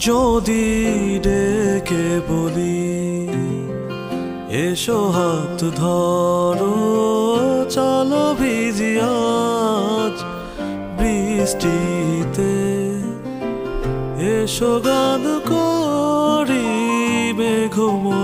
যদি ডেকে বলি এসো হাত ধরো চলো ভিজি আজ বৃষ্টিতে। এসো গান করি মেঘমুল্লারে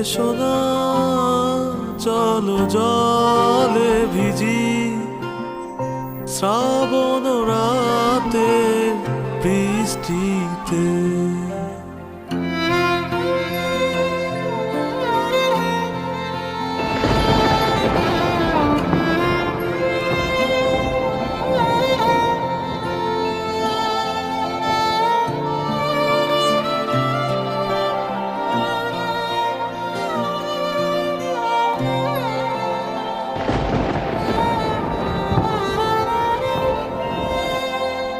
এসো না চলো জলে ভিজি। শ্রাবণ রাতে বৃষ্টিতে।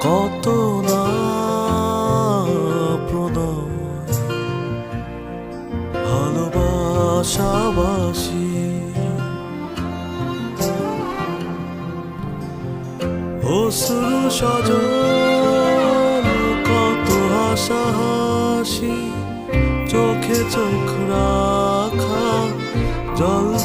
কত না প্রণয়। ভালোবাসাবাসি। অসুর সজল কত হাসাহাসি। চোখে চোখ রাখা জল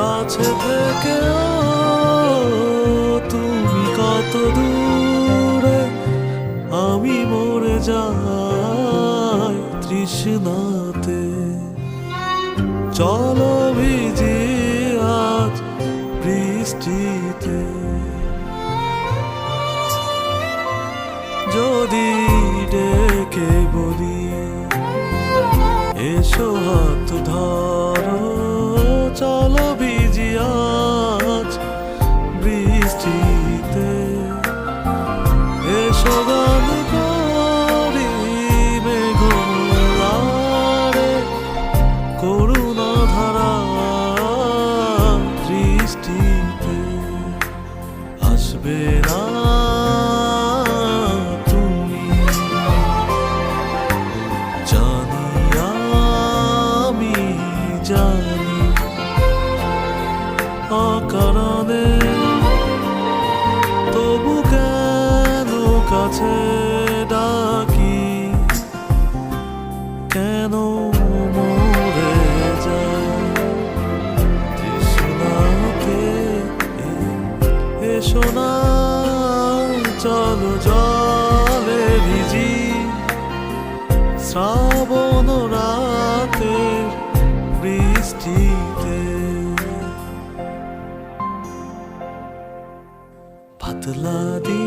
কাছে থেকে তুমি কত দূরে? আমি মরে যাই তৃষ্ণাতে। চলো ভিজি আজ বৃষ্টিতে। যদি ডেকে বলি, এসো হাত ধরো। আসবে না তুমি জানি আমি তবু কাছে ডাকি? কেন এসো না চলো জলে ভিজি শ্রাবণ রাতে বৃষ্টিতে। পাতলা দিনে